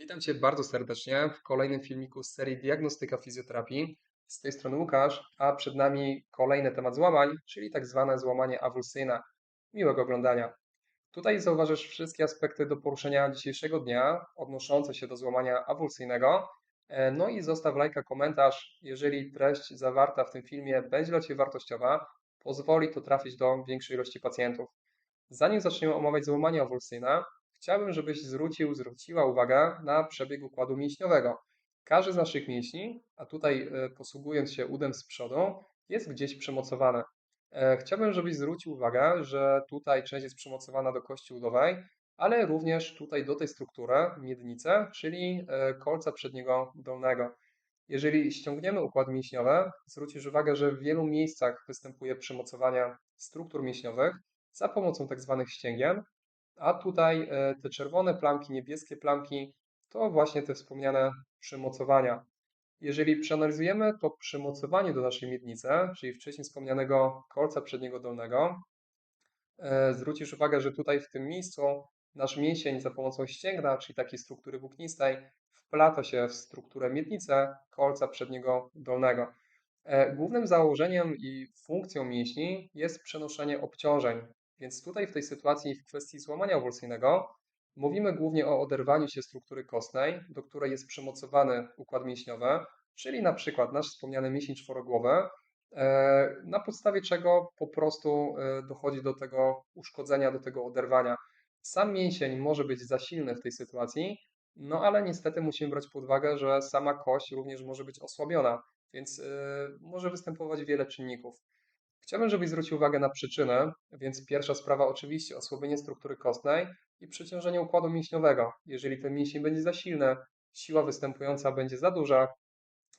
Witam Cię bardzo serdecznie w kolejnym filmiku z serii Diagnostyka Fizjoterapii. Z tej strony Łukasz, a przed nami kolejny temat złamań, czyli tak zwane złamanie awulsyjne. Miłego oglądania. Tutaj zauważysz wszystkie aspekty do poruszenia dzisiejszego dnia odnoszące się do złamania awulsyjnego. E, No i zostaw lajka, komentarz, jeżeli treść zawarta w tym filmie będzie dla Ciebie wartościowa, pozwoli to trafić do większej ilości pacjentów. Zanim zaczniemy omawiać złamanie awulsyjne, chciałbym, żebyś zwrócił, zwróciła uwagę na przebieg układu mięśniowego. Każdy z naszych mięśni, a tutaj e, posługując się udem z przodu, jest gdzieś przymocowany. E, Chciałbym, żebyś zwrócił uwagę, że tutaj część jest przymocowana do kości udowej, ale również tutaj do tej struktury miednicy, czyli e, kolca przedniego dolnego. Jeżeli ściągniemy układ mięśniowy, zwrócisz uwagę, że w wielu miejscach występuje przymocowanie struktur mięśniowych za pomocą tak zwanych ścięgien, a tutaj e, te czerwone plamki, niebieskie plamki to właśnie te wspomniane przymocowania. Jeżeli przeanalizujemy to przymocowanie do naszej miednicy, czyli wcześniej wspomnianego kolca przedniego dolnego, e, zwrócisz uwagę, że tutaj w tym miejscu nasz mięsień za pomocą ścięgna, czyli takiej struktury włóknistej, wplata się w strukturę miednicy kolca przedniego dolnego. E, Głównym założeniem i funkcją mięśni jest przenoszenie obciążeń, więc tutaj w tej sytuacji w kwestii złamania awulsyjnego mówimy głównie o oderwaniu się struktury kostnej, do której jest przymocowany układ mięśniowy, czyli na przykład nasz wspomniany mięsień czworogłowy, e, na podstawie czego po prostu e, dochodzi do tego uszkodzenia, do tego oderwania. Sam mięsień może być za silny w tej sytuacji, no ale niestety musimy brać pod uwagę, że sama kość również może być osłabiona, więc e, może występować wiele czynników. Chciałbym, żebyś zwrócił uwagę na przyczynę, więc pierwsza sprawa oczywiście osłabienie struktury kostnej i przeciążenie układu mięśniowego. Jeżeli ten mięsień będzie za silny, siła występująca będzie za duża,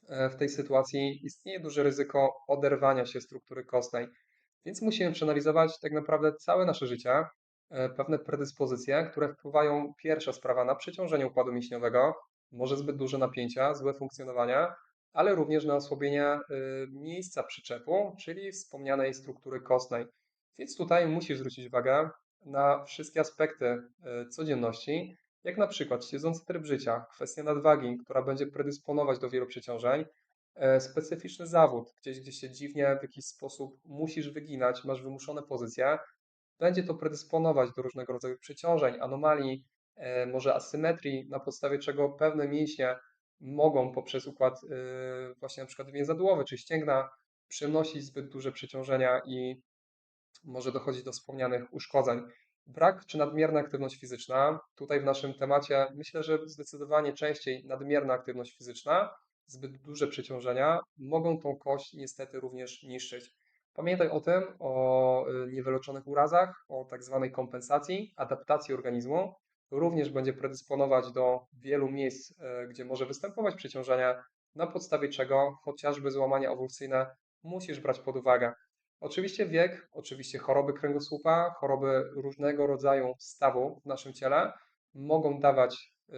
e, w tej sytuacji istnieje duże ryzyko oderwania się struktury kostnej. Więc musimy przeanalizować tak naprawdę całe nasze życie, e, pewne predyspozycje, które wpływają, pierwsza sprawa, na przeciążenie układu mięśniowego, może zbyt duże napięcia, złe funkcjonowanie, ale również na osłabienie y, miejsca przyczepu, czyli wspomnianej struktury kostnej. Więc tutaj musisz zwrócić uwagę na wszystkie aspekty y, codzienności, jak na przykład siedzący tryb życia, kwestia nadwagi, która będzie predysponować do wielu przeciążeń, e, specyficzny zawód, gdzieś, gdzie się dziwnie w jakiś sposób musisz wyginać, masz wymuszone pozycje, będzie to predysponować do różnego rodzaju przeciążeń, anomalii, e, może asymetrii, na podstawie czego pewne mięśnie mogą poprzez układ y, właśnie na przykład więzadłowy czy ścięgna przynosić zbyt duże przeciążenia i może dochodzić do wspomnianych uszkodzeń. Brak czy nadmierna aktywność fizyczna. Tutaj w naszym temacie myślę, że zdecydowanie częściej nadmierna aktywność fizyczna, zbyt duże przeciążenia mogą tą kość niestety również niszczyć. Pamiętaj o tym, o y, niewyleczonych urazach, o tak zwanej kompensacji, adaptacji organizmu, również będzie predysponować do wielu miejsc, e, gdzie może występować przeciążenie, na podstawie czego chociażby złamania awulsyjne musisz brać pod uwagę. Oczywiście wiek, oczywiście choroby kręgosłupa, choroby różnego rodzaju stawu w naszym ciele mogą dawać y,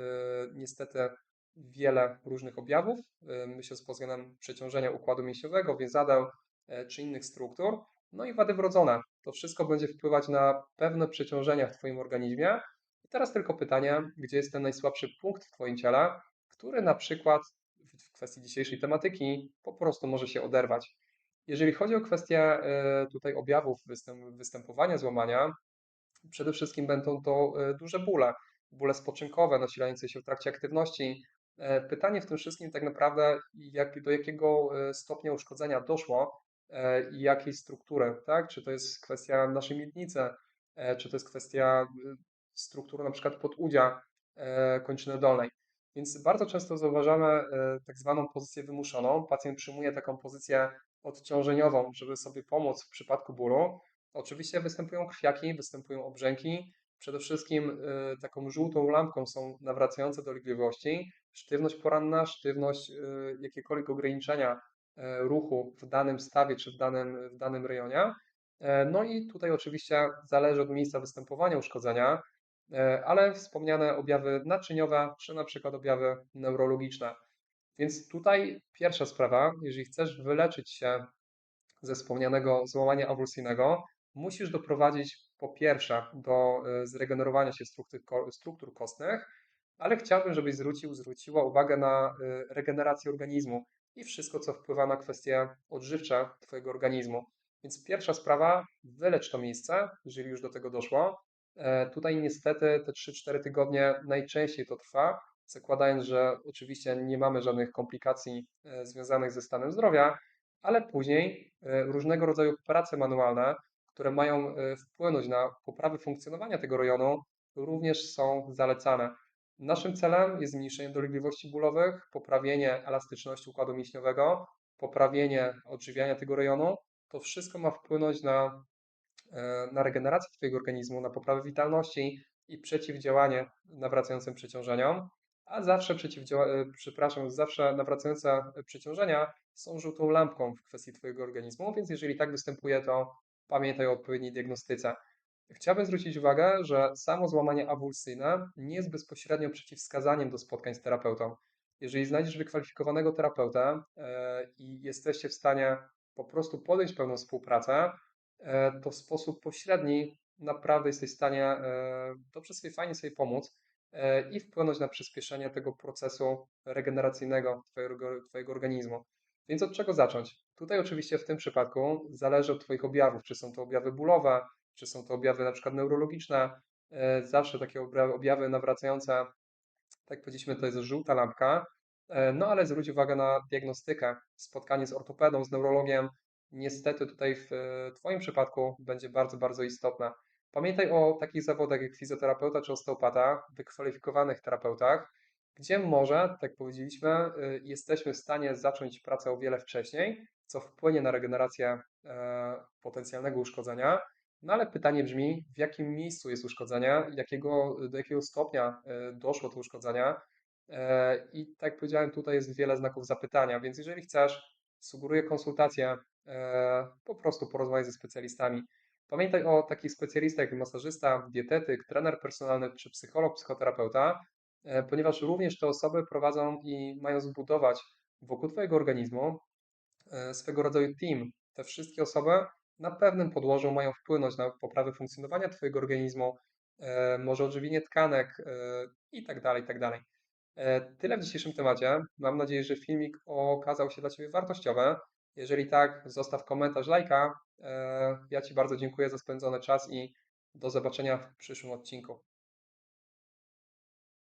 niestety wiele różnych objawów, y, myślę pod względem przeciążenia układu mięśniowego, więzadeł y, czy innych struktur. No i wady wrodzone. To wszystko będzie wpływać na pewne przeciążenia w Twoim organizmie, Teraz tylko pytanie, gdzie jest ten najsłabszy punkt w Twoim ciele, który na przykład w kwestii dzisiejszej tematyki po prostu może się oderwać. Jeżeli chodzi o kwestię e, tutaj objawów występowania złamania, przede wszystkim będą to e, duże bóle, bóle spoczynkowe nasilające się w trakcie aktywności. E, pytanie w tym wszystkim tak naprawdę, jak, do jakiego stopnia uszkodzenia doszło i jakiej struktury, tak? Czy to jest kwestia naszej miednicy, czy to jest kwestia struktury na przykład podudzia e, kończyny dolnej. Więc bardzo często zauważamy e, tak zwaną pozycję wymuszoną. Pacjent przyjmuje taką pozycję odciążeniową, żeby sobie pomóc w przypadku bólu. Oczywiście występują krwiaki, występują obrzęki. Przede wszystkim e, taką żółtą lampką są nawracające dolegliwości, sztywność poranna, sztywność, jakiekolwiek ograniczenia ruchu w danym stawie czy w danym, w danym rejonie. No i tutaj oczywiście zależy od miejsca występowania uszkodzenia. E, ale wspomniane objawy naczyniowe, czy na przykład objawy neurologiczne. Więc tutaj pierwsza sprawa, jeżeli chcesz wyleczyć się ze wspomnianego złamania awulsyjnego, musisz doprowadzić po pierwsze do e, zregenerowania się struktur, kostnych, ale chciałbym, żebyś zwrócił, zwróciła uwagę na y, regenerację organizmu i wszystko, co wpływa na kwestie odżywcze Twojego organizmu. Więc pierwsza sprawa, wylecz to miejsce, jeżeli już do tego doszło. E, Tutaj niestety te 3-4 tygodnie najczęściej to trwa, zakładając, że oczywiście nie mamy żadnych komplikacji e, związanych ze stanem zdrowia, ale później e, różnego rodzaju prace manualne, które mają wpłynąć na poprawę funkcjonowania tego rejonu, również są zalecane. Naszym celem jest zmniejszenie dolegliwości bólowych, poprawienie elastyczności układu mięśniowego, poprawienie odżywiania tego rejonu. To wszystko ma wpłynąć na, na regenerację Twojego organizmu, na poprawę witalności i przeciwdziałanie nawracającym przeciążeniom. A zawsze przeciwdziała, e, przepraszam, zawsze nawracające przeciążenia są żółtą lampką w kwestii Twojego organizmu, więc jeżeli tak występuje, to pamiętaj o odpowiedniej diagnostyce. Chciałbym zwrócić uwagę, że samo złamanie awulsyjne nie jest bezpośrednio przeciwwskazaniem do spotkań z terapeutą. Jeżeli znajdziesz wykwalifikowanego terapeutę e, i jesteście w stanie po prostu podjąć pełną współpracę, e, to w sposób pośredni naprawdę jesteś w stanie e, dobrze sobie, fajnie sobie pomóc i wpłynąć na przyspieszenie tego procesu regeneracyjnego twojego, twojego organizmu. Więc od czego zacząć? Tutaj oczywiście w tym przypadku zależy od Twoich objawów, czy są to objawy bólowe, czy są to objawy na przykład neurologiczne. E, zawsze takie objawy nawracające, tak powiedzieliśmy, to jest żółta lampka. E, no ale zwróć uwagę na diagnostykę. Spotkanie z ortopedą, z neurologiem, niestety tutaj w Twoim przypadku będzie bardzo, bardzo istotne. Pamiętaj o takich zawodach jak fizjoterapeuta czy osteopata, wykwalifikowanych terapeutach, gdzie może, tak powiedzieliśmy, y, jesteśmy w stanie zacząć pracę o wiele wcześniej, co wpłynie na regenerację e, potencjalnego uszkodzenia. No ale pytanie brzmi, w jakim miejscu jest uszkodzenie, jakiego, do jakiego stopnia e, doszło to uszkodzenia. E, I tak jak powiedziałem, tutaj jest wiele znaków zapytania, więc jeżeli chcesz, sugeruję konsultację, po prostu porozmawiaj ze specjalistami. Pamiętaj o takich specjalistach jak masażysta, dietetyk, trener personalny czy psycholog, psychoterapeuta, E, ponieważ również te osoby prowadzą i mają zbudować wokół Twojego organizmu e, swego rodzaju team. Te wszystkie osoby na pewnym podłożu mają wpłynąć na poprawę funkcjonowania Twojego organizmu, e, może odżywienie tkanek i tak dalej, i tak dalej. Tyle w dzisiejszym temacie. Mam nadzieję, że filmik okazał się dla Ciebie wartościowy. Jeżeli tak, zostaw komentarz, lajka. Ja Ci bardzo dziękuję za spędzony czas i do zobaczenia w przyszłym odcinku.